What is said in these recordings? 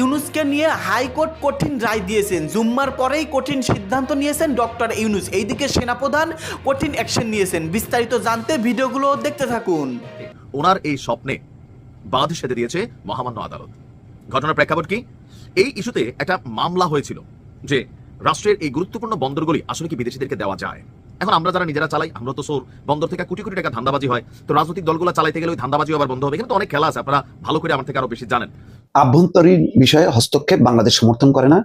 ইউনুসকে নিয়ে হাইকোর্ট কঠিন রায় দিয়েছেন। জুম্মার পরেই কঠিন সিদ্ধান্ত নিয়েছেন ডক্টর ইউনুস। এইদিকে সেনাপ্রধান কঠিন অ্যাকশন নিয়েছেন। বিস্তারিত জানতে ভিডিওগুলো দেখতে থাকুন। ওনার এই স্বপ্নে বাঁধ সেধে দিয়েছে মহামান্য আদালত। ঘটনার প্রেক্ষাপট কি? এই ইস্যুতে একটা মামলা হয়েছিল যে রাষ্ট্রের এই গুরুত্বপূর্ণ বন্দরগুলি আসলে কি বিদেশিদেরকে দেওয়া যায়? এখন আমরা যারা নিজেরা চালাই, আমরা তো সোর বন্দর থেকে কোটি কোটি টাকা ধান্দাবাজি হয়। তো রাজনৈতিক দলগুলো চালাইতে গেলে ওই ধান্দাবাজি আবার বন্ধ হবে। কিন্তু অনেক খেলা আছে। আপনারা ভালো করে আমার থেকে আরও বেশি জানেন। আভ্যন্তরীণ বিষয়ে হস্তক্ষেপ বাংলাদেশ সমর্থন করে না।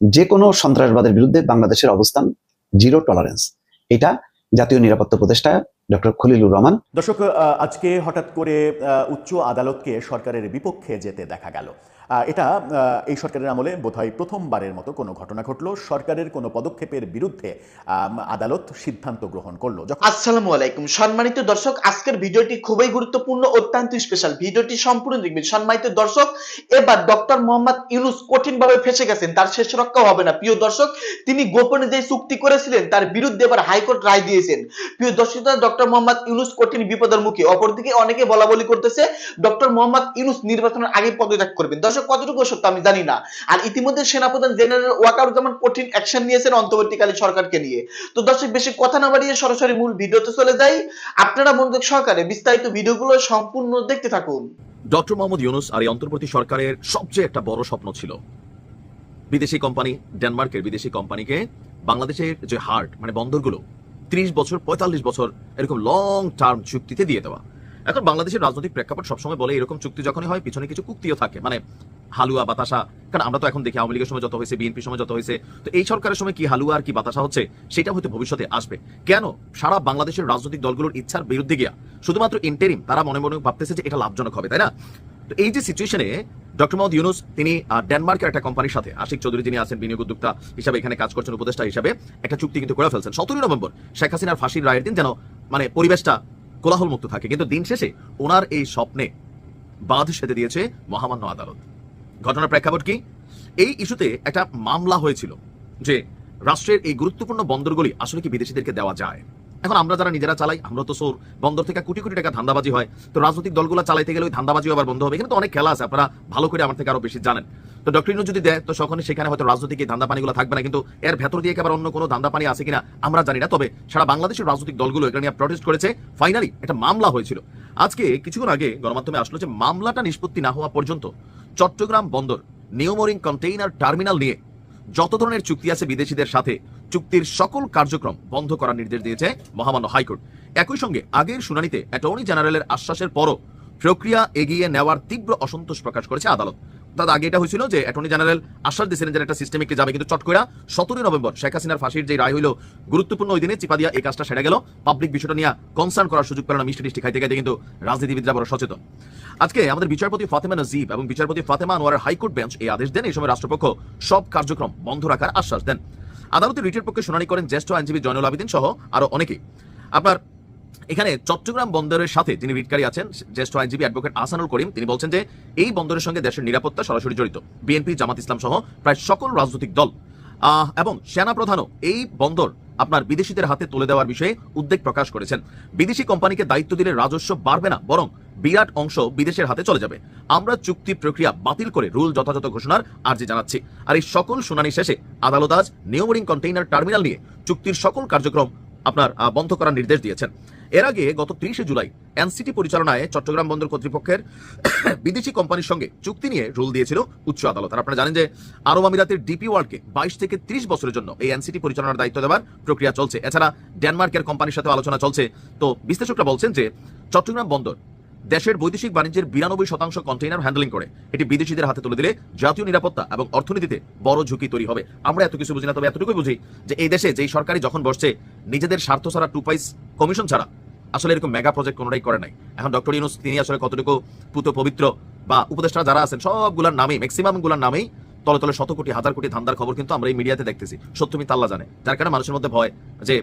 যে কোনো সন্ত্রাসবাদের বিরুদ্ধে বাংলাদেশের অবস্থান জিরো টলারেন্স। এটা জাতীয় নিরাপত্তা উপদেষ্টা ডক্টর খলিলুর রহমান। দর্শক আজকে হঠাৎ করে উচ্চ আদালতকে সরকারের বিপক্ষে যেতে দেখা গেল। এটা এই সরকারের আমলে বোধহয় প্রথমবারের মতো কোনো ঘটনা ঘটলো। সরকারের কোনো পদক্ষেপের বিরুদ্ধে আদালত সিদ্ধান্ত গ্রহণ করল। আসসালামু আলাইকুম। সম্মানিত দর্শক, আজকের ভিডিওটি খুবই গুরুত্বপূর্ণ, অত্যন্ত স্পেশাল ভিডিওটি সম্পূর্ণ দেখবেন। সম্মানিত দর্শক, এবার ডক্টর মোহাম্মদ ইউনুস কঠিন ভাবে ফেসে গেছেন, তার শেষ রক্ষা হবে না। প্রিয় দর্শক, তিনি গোপনে যে চুক্তি করেছিলেন, তার বিরুদ্ধে এবার হাইকোর্ট রায় দিয়েছেন। প্রিয় দর্শক ডক্টর মোহাম্মদ ইউনুস কঠিন বিপদের মুখে। অপরদিকে অনেকে বলা বলি করতেছে ডক্টর মোহাম্মদ ইউনুস নির্বাচনের আগে পদত্যাগ করবেন। দর্শক কতটুকু সত্য আমি জানি না। আর ইতিমধ্যে সেনাপ্রধান জেনারেল ওয়াকারুজ্জামান কঠিন অ্যাকশন নিয়েছেন অন্তর্বর্তীকালীন সরকারকে নিয়ে। তো দর্শক, বেশি কথা না বাড়িয়ে সরাসরি মূল ভিডিওতে চলে যাই। আপনারা মনোযোগ সহকারে বিস্তারিত ভিডিওগুলো সম্পূর্ণ দেখতে থাকুন। ডক্টর মোহাম্মদ ইউনুস আর এই অন্তর্বর্তী সরকারের সবচেয়ে একটা বড় স্বপ্ন ছিল। বিদেশি কোম্পানি, ডেনমার্কের বিদেশি কোম্পানিকে বাংলাদেশের যে হার্ট মানে বন্দরগুলো, ত্রিশ বছর, পঁয়তাল্লিশ বছর এরকম লং টার্ম চুক্তিতে দিয়ে দেওয়া। এখন বাংলাদেশের রাজনৈতিক প্রেক্ষাপট সবসময় বলে এরকম চুক্তি যখনই হয়, পিছনে কিছু কুক্তিও থাকে মানে হালুয়া বাতাসা। কারণ আমরা তো এখন দেখি আওয়ামী লীগের সময় যত হয়েছে, বিএনপির সময় যত হয়েছে, তো এই সরকারের সময় কি হালুয়া আর কি বাতাসা হচ্ছে, সেটা হয়তো ভবিষ্যতে আসবে। কেন? সারা বাংলাদেশের রাজনৈতিক দলগুলোর ইচ্ছার বিরুদ্ধে গিয়া, শুধুমাত্র ইন্টারিম তারা মনে মনে ভাবতেছে যে এটা লাভজনক হবে, তাই না? তো এই যে সিচুয়েশনে ডক্টর মোহাম্মদ ইউনুস, তিনি ডেনমার্কের একটা কোম্পানির সাথে, আশিক চৌধুরী যিনি আছেন, বিনিয়োগ উদ্যোক্তা হিসাবে এখানে কাজ করছেন, উপদেষ্টা হিসাবে, একটা চুক্তি কিন্তু করে ফেলছেন। সতেরোই নভেম্বর শেখ হাসিনার ফাঁসির রায়ের দিন যেন মানে পরিবেশটা কোলাহল মুক্ত থাকে। কিন্তু দিন শেষে ওনার এই স্বপ্নে বাধ সেতে দিয়েছে মহামান্য আদালত। ঘটনার প্রেক্ষাপট কি? এই ইস্যুতে একটা মামলা হয়েছিল যে রাষ্ট্রের এই গুরুত্বপূর্ণ বন্দরগুলি আসলে কি বিদেশিদেরকে দেওয়া যায়? এখন আমরা যারা নিজেরা চালাই, আমরা তো সোর বন্দর থেকে কোটি কোটি টাকা ধান্দাবাজি হয়। তো রাজনৈতিক দলগুলো চালাইতে গেলে ওই ধান্দাবাজি আবার বন্ধ হবে। এখানে তো অনেক খেলা আছে, আপনারা ভালো করে আমার থেকে আরও বেশি জানেন। তো ডক্টর ইনু যদি দেয়, তো তখন সেখানে হয়তো রাজনৈতিক এই ধান্দা পানিগুলো থাকবে না। কিন্তু এর ভেতর দিয়ে আবার অন্য কোনো ধান্দা পানি আছে কিনা, আমরা জানি না। তবে সারা বাংলাদেশের রাজনৈতিক দলগুলো এটা নিয়ে প্রটেস্ট করেছে। ফাইনালি একটা মামলা হয়েছিল। আজকে কিছুক্ষণ আগে গণমাধ্যমে আসলো যে মামলাটা নিষ্পত্তি না হওয়া পর্যন্ত চট্টগ্রাম বন্দর নিউমোরিং কন্টেইনার টার্মিনাল নিয়ে যত ধরনের চুক্তি আছে বিদেশিদের সাথে, চুক্তির সকল কার্যক্রম বন্ধ করার নির্দেশ দিয়েছে মহামান্য হাইকোর্ট। একই সঙ্গে আগের শুনানিতে অ্যাটর্নি জেনারেলের আশ্বাসের পরও প্রক্রিয়া এগিয়ে নেওয়ার তীব্র অসন্তোষ প্রকাশ করেছে আদালত। তার আগে এটা হয়েছিল যে অ্যাটর্নি জেনারেল আশ্বাস দিয়েছিলেন যে একটা সিস্টেমিকে যাবে, কিন্তু চট করে সতেরোই নভেম্বর শেখ হাসিনার ফাঁসির যে রায় হইল, গুরুত্বপূর্ণ ওই দিনে চিপা দিয়া এই কাজটা সেরে গেল। পাবলিক বিষয়টা নিয়ে কনসার্ন করার সুযোগ পেল না মিষ্টি টিষ্টি খাইতে খাইতে কিন্তু রাজনীতিবিদরা বড় সচেতন। আজকে আমাদের বিচারপতি ফাতেমা নজিব এবং বিচারপতি ফাতেমা আনোয়ারের হাইকোর্ট বেঞ্চ এই আদেশ দেন, এই সময় রাষ্ট্রপক্ষ সব কার্যক্রম বন্ধ রাখার আশ্বাস দেন। আদালতের রিটের পক্ষে শুনানি করেন জ্যেষ্ঠ আইনজীবী জয়নুল আবেদিন সহ আরও অনেকেই। আপনার এখানে চট্টগ্রাম বন্দরের সাথে যিনি রিটকারী আছেন, জ্যেষ্ঠ আইনজীবী অ্যাডভোকেট আসানুল করিম, তিনি বলছেন যে এই বন্দরের সঙ্গে দেশের নিরাপত্তা সরাসরি জড়িত। বিএনপি, জামাত ইসলাম সহ প্রায় সকল রাজনৈতিক দল। এবং সেনা প্রধানও এই বন্দর আপনার বিদেশিদের হাতে তুলে দেওয়ার বিষয়ে উদ্বেগ প্রকাশ করেছেন। বিদেশি কোম্পানিকে দায়িত্ব দিলে রাজস্ব বাড়বে না, বরং বিরাট অংশ বিদেশের হাতে চলে যাবে। আমরা চুক্তি প্রক্রিয়া বাতিল করে রুল যথাযথ ঘোষণার আর্জি জানাচ্ছি। আর এই সকল শুনানি শেষে আদালত আজ নিউমোরিং কন্টেইনার টার্মিনাল নিয়ে চুক্তির সকল কার্যক্রম আপনার বন্ধ করার নির্দেশ দিয়েছেন। এর আগে গত তিরিশে জুলাই এনসিটি পরিচালনায় চট্টগ্রাম বন্দর কর্তৃপক্ষের বিদেশি কোম্পানির সঙ্গে চুক্তি নিয়ে রুল দিয়েছিল উচ্চ আদালত। আর আপনারা জানেন যে আরব আমিরাতের ডিপি ওয়ার্ল্ডকে বাইশ থেকে ত্রিশ বছরের জন্য এই এনসিটি পরিচালনার দায়িত্ব দেওয়ার প্রক্রিয়া চলছে। এছাড়া ডেনমার্কের কোম্পানির সাথে আলোচনা চলছে। তো বিশ্লেষকরা বলছেন যে চট্টগ্রাম বন্দর দেশের বৈদেশিক বাণিজ্যের বিরানব্বই শতাংশ কন্টেইনার হ্যান্ডলিং করে। এটি বিদেশিদের হাতে তুলে দিলে জাতীয় নিরাপত্তা এবং অর্থনীতিতে বড় ঝুঁকি তৈরি হবে। আমরা এত কিছু বুঝি না, তবে এতটুকুই বুঝি যে এই দেশে যেই সরকারি যখন বসছে, নিজেদের স্বার্থ ছাড়া টু পাইস কমিশন ছাড়া আসলে এরকম মেগা প্রজেক্ট কোনোটাই করে নাই। এখন ডক্টর ইউনুস, তিনি আসলে কতটুকু পুত পবিত্র বা উপদেষ্টা যারা আছেন, সবগুলোর নামেই ম্যাক্সিমামগুলার নামেই তলে তলে শত কোটি হাজার কোটি ধান্দার খবর কিন্তু আমরা এই মিডিয়াতে দেখতেছি। সত্যমি তাল্লা জানে। যার কারণে মানুষের মধ্যে ভয় যে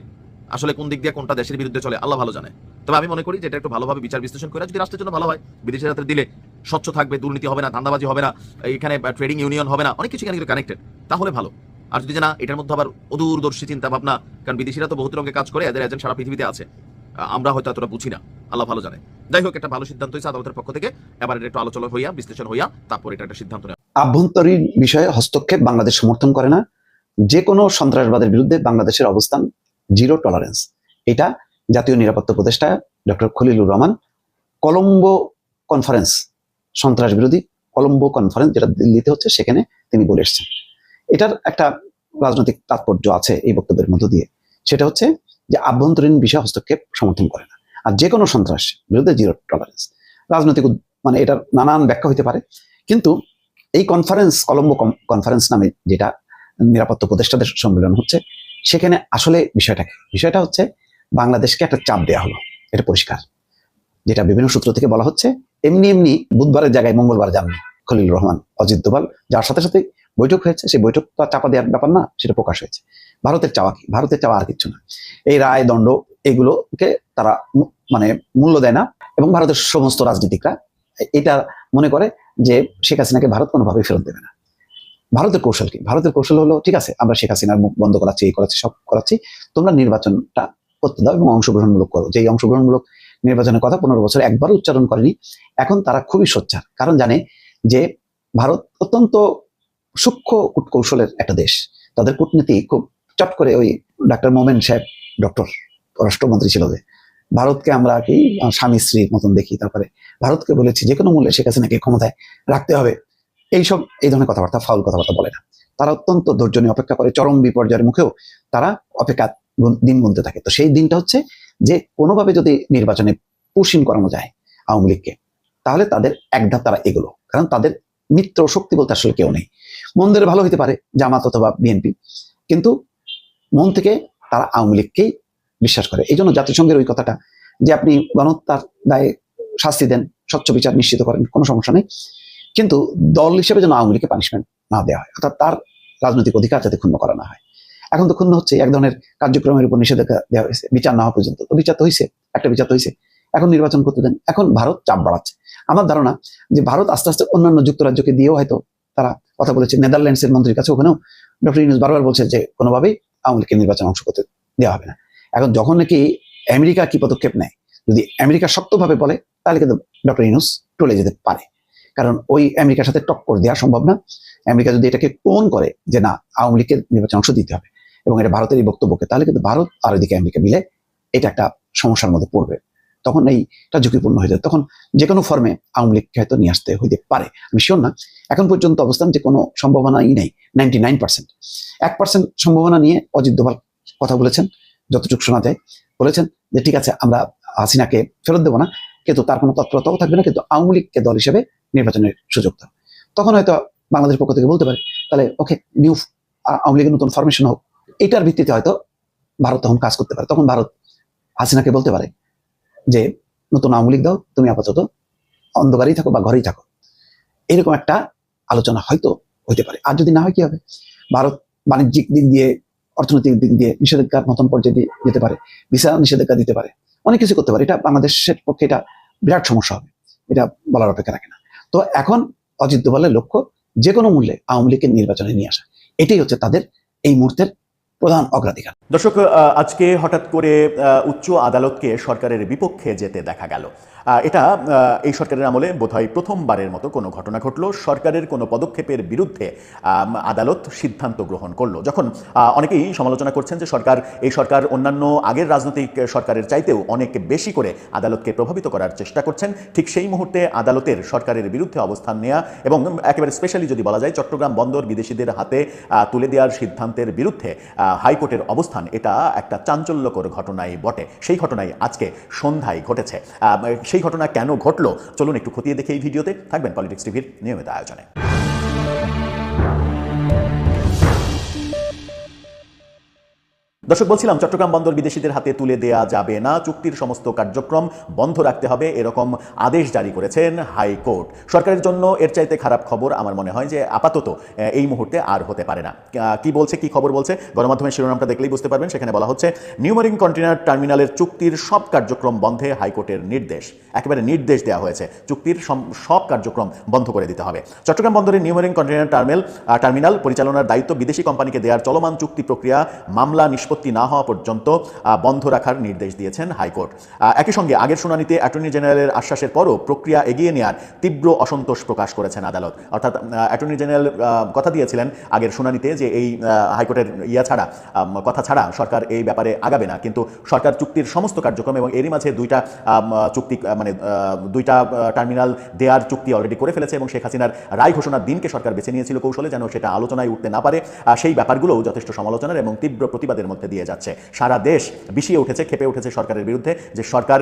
আসলে কোন দিক দিয়ে কোনটা দেশের বিরুদ্ধে চলে, আল্লাহ ভালো জানে। তবে আমি মনে করি যে এটা একটু ভালোভাবে বিচার বিশ্লেষণ করে যদি রাষ্ট্রের জন্য ভালো হয় বিদেশের হাতে দিলে স্বচ্ছ থাকবে, দুর্নীতি হবে না, ধান্দাবাজি হবে না, এখানে ট্রেডিং ইউনিয়ন হবে না, অনেক কিছু এখানে কানেক্টেড তাহলে ভালো। আর যদি না, এটার মধ্যে আবার অদূরদর্শী চিন্তা ভাবনা কারণ বিদেশিরা তো বহুত রঙে কাজ করে, এদের এজেন্ট সারা পৃথিবীতে আছে। আমরা হয়তো এতটা বুঝি না, আল্লাহ ভালো জানে। যাই হোক, একটা ভালো সিদ্ধান্ত হয়েছে আদালতের পক্ষ থেকে, এবার এটা একটু আলোচনা হইয়া, বিশ্লেষণ হইয়া, তারপর এটা একটা সিদ্ধান্ত নেওয়া। আভ্যন্তরীণ বিষয়ে হস্তক্ষেপ বাংলাদেশ সমর্থন করে না। যে কোনো সন্ত্রাসবাদের বিরুদ্ধে বাংলাদেশের অবস্থান জিরো টলারেন্স এটা জাতীয় নিরাপত্তা উপদেষ্টা doctor Khalilur Rahman Colombo conference সন্ত্রাস বিরোধী কলম্বো কনফারেন্স যেটা দিল্লিতে হচ্ছে, সেখানে তিনি বলে এসেছেন। এটার একটা রাজনৈতিক তাৎপর্য আছে এই বক্তব্যের মধ্য দিয়ে। সেটা হচ্ছে যে আভ্যন্তরীণ বিষয় হস্তক্ষেপ সমর্থন করে না। আর যে কোনো সন্ত্রাস বিরুদ্ধে জিরো টলারেন্স রাজনৈতিক মানে এটার নানান ব্যাখ্যা হতে পারে। কিন্তু এই কনফারেন্স কলম্বো কনফারেন্স নামে যেটা নিরাপত্তা উপদেষ্টাদের সম্মেলন হচ্ছে সেখানে আসলে বিষয়টা? বিষয়টা হচ্ছে বাংলাদেশকে একটা চাপ দেওয়া হলো। এটা পরিষ্কার। যেটা বিভিন্ন সূত্র থেকে বলা হচ্ছে, এমনি এমনি বুধবারের জায়গায় মঙ্গলবার যাননি খলিল রহমান, অজিত দোভাল, যার সাথে সাথে বৈঠক হয়েছে। সেই বৈঠক তো চাপা দেওয়ার ব্যাপার না, সেটা প্রকাশ হয়েছে। ভারতের চাওয়া কি? ভারতের চাওয়া আর কিছু না। এই রায়, দণ্ড এগুলোকে তারা মানে মূল্য দেয় না এবং ভারতের সমস্ত রাজনীতিকরা এটা মনে করে যে শেখ হাসিনাকে ভারত কোনোভাবেই ফেরত দেবে না। ভারতের কৌশল কি? ভারতের কৌশল হলো, ঠিক আছে, আমরা শেখ হাসিনার মুখ বন্ধ করাচ্ছি, এই করাচ্ছি, সব করাচ্ছি, তোমরা নির্বাচনটা করতে দাও এবং অংশগ্রহণমূলক করো। যেই অংশগ্রহণমূলক নির্বাচনের কথা পনেরো বছর একবার উচ্চারণ করেনি, এখন তারা খুবই সোচ্চার। কারণ জানে যে ভারত অত্যন্ত সূক্ষ্ম কূটকৌশলের একটা দেশ। তাদের কূটনীতি খুব চট করে ওই ডাক্তার মোমেন সাহেব, ডক্টর, পররাষ্ট্রমন্ত্রী ছিল যে, ভারতকে আমরা কি, স্বামী স্ত্রীর মতন দেখি। তারপরে, ভারতকে বলেছি যে কোনো মূল্যে শেখ হাসিনাকে ক্ষমতায় রাখতে হবে। এইসব, এই ধরনের কথাবার্তা, ফাউল কথাবার্তা বলে না। তারা অত্যন্ত ধৈর্য নিয়ে অপেক্ষা করে, চরম বিপর্যয়ের মুখেও তারা অপেক্ষা দিন গুনতে থাকে। তো সেই দিনটা হচ্ছে যে, কোনোভাবে যদি নির্বাচনে পুশিন করানো যায় আওয়ামী লীগকে, তাহলে তাদের এক ধাপ তারা এগুলো। কারণ তাদের মিত্র শক্তি বলতে আসলে কেউ নেই। মন্দিরে ভালো হতে পারে জামাত অথবা বিএনপি, কিন্তু মন থেকে তারা আওয়ামী লীগকেই বিশ্বাস করে। এই জন্য জাতিসংঘের ওই কথাটা যে, আপনি গণহত্যার দায়ে শাস্তি দেন, স্বচ্ছ বিচার নিশ্চিত করেন, কোনো সমস্যা নেই। কিন্তু দল হিসেবে যেন আওয়ামী লীগকে পানিশমেন্ট না দেওয়া হয়, অর্থাৎ তার রাজনৈতিক অধিকার যাতে ক্ষুণ্ণ করা না হয়। এখন তো ক্ষুণ্ণ হচ্ছে, এক ধরনের কার্যক্রমের উপর নিষেধাজ্ঞা দেওয়া হয়েছে, বিচার না পর্যন্ত। বিচার তো হয়েছে একটা বিচার তো হয়েছে এখন নির্বাচন করতে দেন, এখন ভারত চাপ বাড়াচ্ছে। আমার ধারণা যে ভারত আস্তে আস্তে অন্যান্য যুক্তরাজ্যকে দিয়েও হয়তো তারা কথা বলেছে। নেদারল্যান্ডসের মন্ত্রীর কাছে ওখানেও ডক্টর ইউনুস বারবার বলছে যে কোনোভাবেই আওয়ামী লীগকে নির্বাচন অংশ করতে দেওয়া হবে না। এখন যখন নাকি আমেরিকা কি পদক্ষেপ নেয়, যদি আমেরিকা শক্তভাবে বলে, তাহলে কিন্তু ডক্টর ইউনুস টলে যেতে পারে। কারণ ওই আমেরিকার সাথে টক্কর দেওয়া সম্ভব না। আমেরিকা যদি এটাকে টোন করে যে না, আওয়ামী লীগের নির্বাচন অংশ দিতে হবে এবং এটা ভারতের এই বক্তব্যকে, তাহলে কিন্তু ভারত আর ওইদিকে আমেরিকা মিলে এটা একটা সমস্যার মধ্যে পড়বে। তখন এইটা ঝুঁকিপূর্ণ হয়ে যায় তখন যে কোনো ফর্মে আওয়ামী লীগকে হয়তো নিয়ে আসতে হইতে পারে। আমি শিওর না। এখন পর্যন্ত অবস্থান যে কোনো সম্ভাবনাই নেই নাইনটি নাইন পার্সেন্ট এক পার্সেন্ট সম্ভাবনা নিয়ে অজিত দোভাল কথা বলেছেন, যতটুকু শোনা যায়। বলেছেন যে, ঠিক আছে, আমরা হাসিনাকে ফেরত দেবো না। কিন্তু তার কোনো তৎপরতাও থাকবে না। কিন্তু আওয়ামী লীগকে দল হিসেবে নির্বাচনের সুযোগ দাও। তখন হয়তো বাংলাদেশ পক্ষ থেকে বলতে পারে, তাহলে ওকে নিউ আওয়ামী লীগের নতুন ফরমেশন হোক। এটার ভিত্তিতে হয়তো ভারত তখন কাজ করতে পারে। তখন ভারত হাসিনাকে বলতে পারে যে, নতুন আওয়ামী লীগ দাও, তুমি আপাতত অন্ধকারেই থাকো বা ঘরেই থাকো। এরকম একটা আলোচনা হয়তো হতে পারে। আর যদি না হয় কি হবে? ভারত বাণিজ্যিক দিক দিয়ে, অর্থনৈতিক দিক দিয়ে নিষেধাজ্ঞার মতন পর্যায়ে দিয়ে যেতে পারে, ভিসা নিষেধাজ্ঞা দিতে পারে, অনেক কিছু করতে পারে। এটা বাংলাদেশের পক্ষে এটা বিরাট সমস্যা হবে। এটা বলার অপেক্ষা রাখে না। তো এখন অজিত দোভালের লক্ষ্য যে কোনো মূল্যে আওয়ামী লীগের নির্বাচনে নিয়ে আসা। এটাই হচ্ছে তাদের এই মুহূর্তের প্রধান অগ্রাধিকার। দর্শক আজকে হঠাৎ করে উচ্চ আদালতকে সরকারের বিপক্ষে যেতে দেখা গেল। এটা এই সরকারের আমলে বোধহয় প্রথমবারের মতো কোনো ঘটনা ঘটলো। সরকারের কোনো পদক্ষেপের বিরুদ্ধে আদালত সিদ্ধান্ত গ্রহণ করল। যখন অনেকেই সমালোচনা করছেন যে সরকার, এই সরকার অন্যান্য আগের রাজনৈতিক সরকারের চাইতেও অনেক বেশি করে আদালতকে প্রভাবিত করার চেষ্টা করছেন। ঠিক সেই মুহূর্তে আদালতের সরকারের বিরুদ্ধে অবস্থান নেওয়া এবং একেবারে স্পেশালি যদি বলা যায় চট্টগ্রাম বন্দর বিদেশিদের হাতে তুলে দেওয়ার সিদ্ধান্তের বিরুদ্ধে হাইকোর্টের অবস্থান, এটা একটা চাঞ্চল্যকর ঘটনাই বটে। সেই ঘটনাই আজকে সন্ধ্যায় ঘটেছে। সেই ঘটনা কেন ঘটলো? চলুন একটু খতিয়ে দেখে এই ভিডিওতে। থাকবেন পলিটিক্স টিভির নিয়মিত আয়োজনে। দর্শক, বলছিলাম, চট্টগ্রাম বন্দর বিদেশিদের হাতে তুলে দেয়া যাবে না, চুক্তির সমস্ত কার্যক্রম বন্ধ রাখতে হবে, এরকম আদেশ জারি করেছেন হাইকোর্ট। সরকারের জন্য এর চাইতে খারাপ খবর আমার মনে হয় যে আপাতত এই মুহূর্তে আর হতে পারে না। কি বলছে, কি খবর বলছে, গণমাধ্যমের শিরোনামটা দেখলেই বুঝতে পারবেন। সেখানে বলা হচ্ছে নিউমারিং কন্টেনার টার্মিনালের চুক্তির সব কার্যক্রম বন্ধে হাইকোর্টের নির্দেশ। একেবারে নির্দেশ দেওয়া হয়েছে। চুক্তির সব কার্যক্রম বন্ধ করে দিতে হবে। চট্টগ্রাম বন্দরের নিউমারিং কন্টেনার টার্মিনাল টার্মিনাল পরিচালনার দায়িত্ব বিদেশি কোম্পানিকে দেওয়ার চলমান চুক্তি প্রক্রিয়া, মামলা নিষ্পত্তি না হওয়া পর্যন্ত বন্ধ রাখার নির্দেশ দিয়েছেন হাইকোর্ট। একই সঙ্গে আগের শুনানিতে অ্যাটর্নি জেনারেলের আশ্বাসের পরও প্রক্রিয়া এগিয়ে নেওয়ার তীব্র অসন্তোষ প্রকাশ করেছেন আদালত। অর্থাৎ অ্যাটর্নি জেনারেল কথা দিয়েছিলেন আগের শুনানিতে যে এই হাইকোর্টের ইয়া ছাড়া কথা ছাড়া সরকার এই ব্যাপারে আগাবে না। কিন্তু সরকার চুক্তির সমস্ত কার্যক্রম এবং এরই মাঝে দুইটা চুক্তি মানে দুইটা টার্মিনাল দেওয়ার চুক্তি অলরেডি করে ফেলেছে এবং শেখ হাসিনার রায় ঘোষণার দিনকে সরকার বেছে নিয়েছিল কৌশলে যেন সেটা আলোচনায় উঠতে না পারে। সেই ব্যাপারগুলোও যথেষ্ট সমালোচনার এবং তীব্র প্রতিবাদের মধ্যে দিয়ে যাচ্ছে। সারা দেশ বিষিয়ে উঠেছে, খেপে উঠেছে সরকারের বিরুদ্ধে যে সরকার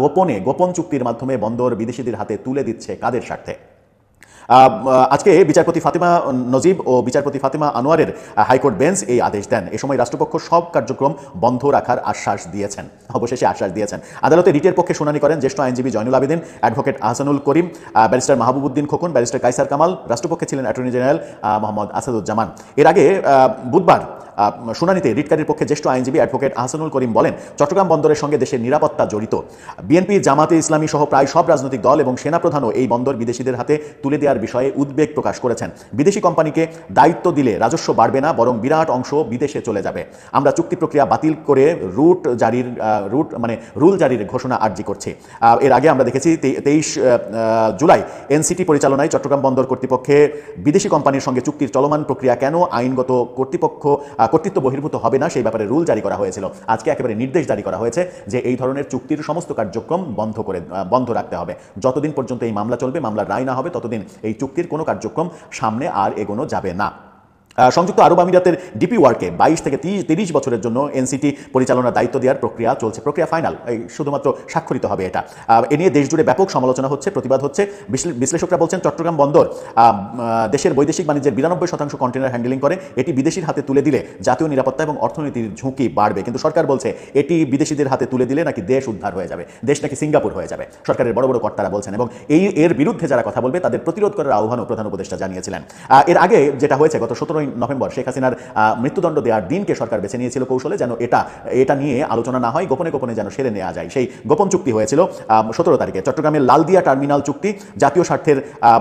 গোপনে, গোপন চুক্তির মাধ্যমে বন্দর বিদেশিদের হাতে তুলে দিচ্ছে কাদের স্বার্থে? আজকে বিচারপতি ফাতিমা নজিব ও বিচারপতি ফাতিমা আনোয়ারের হাইকোর্ট বেঞ্চ এই আদেশ দেন। এ সময় রাষ্ট্রপক্ষ সব কার্যক্রম বন্ধ রাখার আশ্বাস দিয়েছেন। অবশেষে আশ্বাস দিয়েছেন। আদালতে রিটের পক্ষে শুনানি করেন জ্যেষ্ঠ আইনজীবী Joynul Abedin, advocate Ahsanul Karim barrister Mahbubuddin Khokon, barrister Kaisar Kamal, রাষ্ট্রপক্ষে ছিলেন অ্যাটর্নি জেনারেল মোহাম্মদ আসাদুজ্জামান। এর আগে বুধবার শুনানিতে রিটকারীর পক্ষে জ্যেষ্ঠ আইনজীবী অ্যাডভোকেট আহসানুল করিম বলেন, চট্টগ্রাম বন্দরের সঙ্গে দেশের নিরাপত্তা জড়িত। বিএনপি, জামাতে ইসলামী সহ প্রায় সব রাজনৈতিক দল এবং সেনাপ্রধানও এই বন্দর বিদেশিদের হাতে তুলে দেওয়ার বিষয়ে উদ্বেগ প্রকাশ করেছেন। বিদেশি কোম্পানিকে দায়িত্ব দিলে রাজস্ব বাড়বে না, বরং বিরাট অংশ বিদেশে চলে যাবে। আমরা চুক্তি প্রক্রিয়া বাতিল করে রুট জারির রুট মানে রুল জারির ঘোষণা আর্জি করছি। এর আগে আমরা দেখেছি তেইশ জুলাই এনসিটি পরিচালনায় চট্টগ্রাম বন্দর কর্তৃপক্ষে বিদেশি কোম্পানির সঙ্গে চুক্তির চলমান প্রক্রিয়া কেন আইনগত কর্তৃপক্ষ কর্তৃত্ব বহির্ভূত হবে না, সেই ব্যাপারে রুল জারি করা হয়েছিল। আজকে একেবারে নির্দেশ জারি করা হয়েছে যে এই ধরনের চুক্তির সমস্ত কার্যক্রম বন্ধ করে বন্ধ রাখতে হবে। যতদিন পর্যন্ত এই মামলা চলবে, মামলার রায় না হবে, ততদিন এই চুক্তির কোনো কার্যক্রম সামনে আর এগোনো যাবে না। সংযুক্ত আরব আমিরাতের ডিপি ওয়ার্কে বাইশ থেকে তিরিশ বছরের জন্য এনসিটি পরিচালনার দায়িত্ব দেওয়ার প্রক্রিয়া চলছে। প্রক্রিয়া ফাইনাল, এই শুধুমাত্র স্বাক্ষরিত হবে এটা। এ নিয়ে দেশ জুড়ে ব্যাপক সমালোচনা হচ্ছে, প্রতিবাদ হচ্ছে। বিশ্লেষকরা বলছেন, চট্টগ্রাম বন্দর দেশের বৈদেশিক বাণিজ্যের বিরানব্বই শতাংশ কন্টেনার হ্যান্ডেলিং করে। এটি বিদেশির হাতে তুলে দিলে জাতীয় নিরাপত্তা এবং অর্থনীতির ঝুঁকি বাড়বে। কিন্তু সরকার বলছে, এটি বিদেশিদের হাতে তুলে দিলে নাকি দেশ উদ্ধার হয়ে যাবে, দেশ নাকি সিঙ্গাপুর হয়ে যাবে। সরকারের বড় বড় কর্তারা বলছেন এবং এই, এর বিরুদ্ধে যারা কথা বলবে, তাদের প্রতিরোধ করার আহ্বানও প্রধান উপদেষ্টা জানিয়েছিলেন। এর আগে যেটা হয়েছে, গত সতেরোই নভেম্বর শেখ হাসিনার মৃত্যুদণ্ড দেওয়ার দিনকে সরকার বেছে নিয়েছিল কৌশলে যেন এটা এটা নিয়ে আলোচনা না হয়, গোপনে গোপনে যেন সেরে নেওয়া যায়। সেই গোপন চুক্তি হয়েছিল সতেরো তারিখে। চট্টগ্রামের লালদিয়া টার্মিনাল চুক্তি, জাতীয় স্বার্থের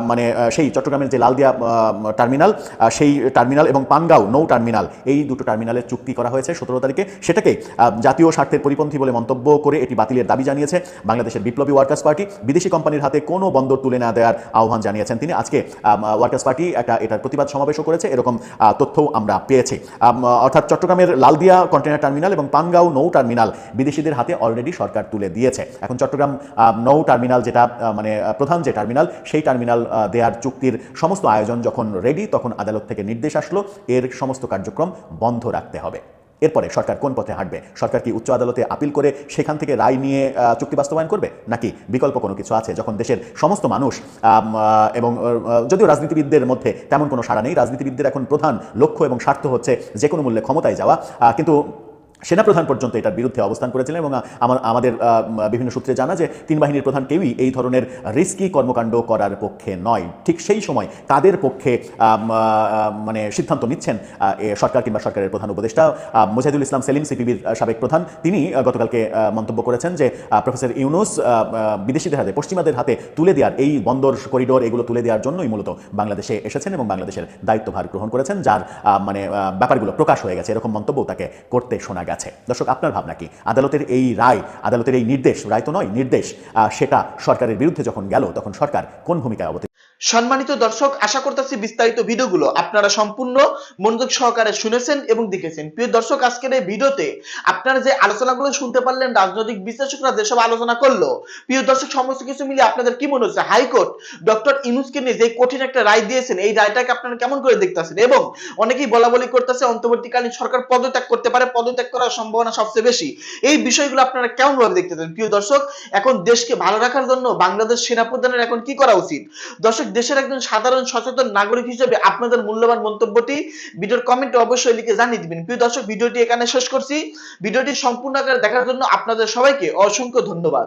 মানে সেই চট্টগ্রামের যে লালদিয়া টার্মিনাল সেই টার্মিনাল এবং পানগাঁও নৌ টার্মিনাল, এই দুটো টার্মিনালের চুক্তি করা হয়েছে সতেরো তারিখে। সেটাকে জাতীয় স্বার্থের পরিপন্থী বলে মন্তব্য করে এটি বাতিলের দাবি জানিয়েছে। বাংলাদেশের বিপ্লবী ওয়ার্কার্স পার্টি, বিদেশি কোম্পানির হাতে কোনো বন্দর তুলে না দেওয়ার আহ্বান জানিয়েছেন তিনি। আজকে ওয়ার্কার্স পার্টি একটা, এটার প্রতিবাদ সমাবেশও করেছে। এরকম তথ্যও আমরা পেয়েছি। অর্থাৎ চট্টগ্রামের লালদিয়া কন্টেনার টার্মিনাল এবং পানগাঁও নৌ টার্মিনাল বিদেশিদের হাতে অলরেডি সরকার তুলে দিয়েছে। এখন চট্টগ্রাম নৌ টার্মিনাল যেটা মানে প্রধান যে টার্মিনাল, সেই টার্মিনাল দেয়ার চুক্তির সমস্ত আয়োজন যখন রেডি তখন আদালত থেকে নির্দেশ আসলো। এর সমস্ত কার্যক্রম বন্ধ রাখতে হবে। এরপরে সরকার কোন পথে হাঁটবে? সরকার কি উচ্চ আদালতে আপিল করে সেখান থেকে রায় নিয়ে চুক্তি বাস্তবায়ন করবে? নাকি বিকল্প কোনো কিছু আছে যখন দেশের সমস্ত মানুষ এবং যদিও রাজনীতিবিদদের মধ্যে তেমন কোনো সাড়া নেই, রাজনীতিবিদদের এখন প্রধান লক্ষ্য এবং স্বার্থ হচ্ছে যে কোনো মূল্যে ক্ষমতায় যাওয়া কিন্তু সেনাপ্রধান পর্যন্ত এটার বিরুদ্ধে অবস্থান করেছিলেন এবং আমার, আমাদের বিভিন্ন সূত্রে জানা যে তিন বাহিনীর প্রধান কেউই এই ধরনের রিস্কি কর্মকাণ্ড করার পক্ষে নয়। ঠিক সেই সময় কাদের পক্ষে মানে সিদ্ধান্ত নিচ্ছেন সরকার কিংবা সরকারের প্রধান উপদেষ্টা? মুজাহিদুল ইসলাম সেলিম, সিপিবির সাবেক প্রধান, তিনি গতকালকে মন্তব্য করেছেন যে প্রফেসর ইউনুস বিদেশিদের হাতে, পশ্চিমাদের হাতে তুলে দেওয়ার, এই বন্দর করিডোর এগুলো তুলে দেওয়ার জন্যই মূলত বাংলাদেশে এসেছেন এবং বাংলাদেশের দায়িত্বভার গ্রহণ করেছেন, যার মানে ব্যাপারগুলো প্রকাশ হয়ে গেছে। এরকম মন্তব্য তাকে করতে শোনা গেছে। দর্শক, আপনার ভাবনা কি? আদালতের এই রায়, আদালতের এই নির্দেশ, রায় তো নয়, নির্দেশ সেটা সরকারের বিরুদ্ধে যখন গেল, তখন সরকার কোন ভূমিকায় অবতীর্ণ? সম্মানিত দর্শক, আশা করতেছি বিস্তারিত ভিডিওগুলো আপনারা সম্পূর্ণ মনোযোগ সহকারে শুনেছেন এবং দেখেছেন। প্রিয় দর্শক, আজকের এই ভিডিওতে আপনারা যে আলোচনাগুলো শুনতে পারলেন, রাজনৈতিক বিশ্লেষকরা যেসব আলোচনা করল, প্রিয় দর্শক, সমস্ত কিছু মিলে আপনাদের কি মনে হচ্ছে? হাইকোর্ট ডক্টর ইনুসকে নিয়ে যে কঠিন একটা রায় দিয়েছেন, এই রায়টাকে আপনারা কেমন করে দেখতেছেন? এবং অনেকেই বলা বলি করতেছে, অন্তর্বর্তীকালীন সরকার পদত্যাগ করতে পারে, পদত্যাগ করার সম্ভাবনা সবচেয়ে বেশি। এই বিষয়গুলো আপনারা কেমন ভাবে দেখতেছেন? প্রিয় দর্শক, এখন দেশকে ভালো রাখার জন্য বাংলাদেশ সেনা প্রধানের এখন কি করা উচিত? দেশের একজন সাধারণ সচেতন নাগরিক হিসেবে আপনাদের মূল্যবান মন্তব্যটি ভিডিওর কমেন্টে অবশ্যই লিখে জানিয়ে দিবেন। প্রিয় দর্শক, ভিডিওটি এখানে শেষ করছি। ভিডিওটি সম্পূর্ণ আকারে দেখার জন্য আপনাদের সবাইকে অসংখ্য ধন্যবাদ।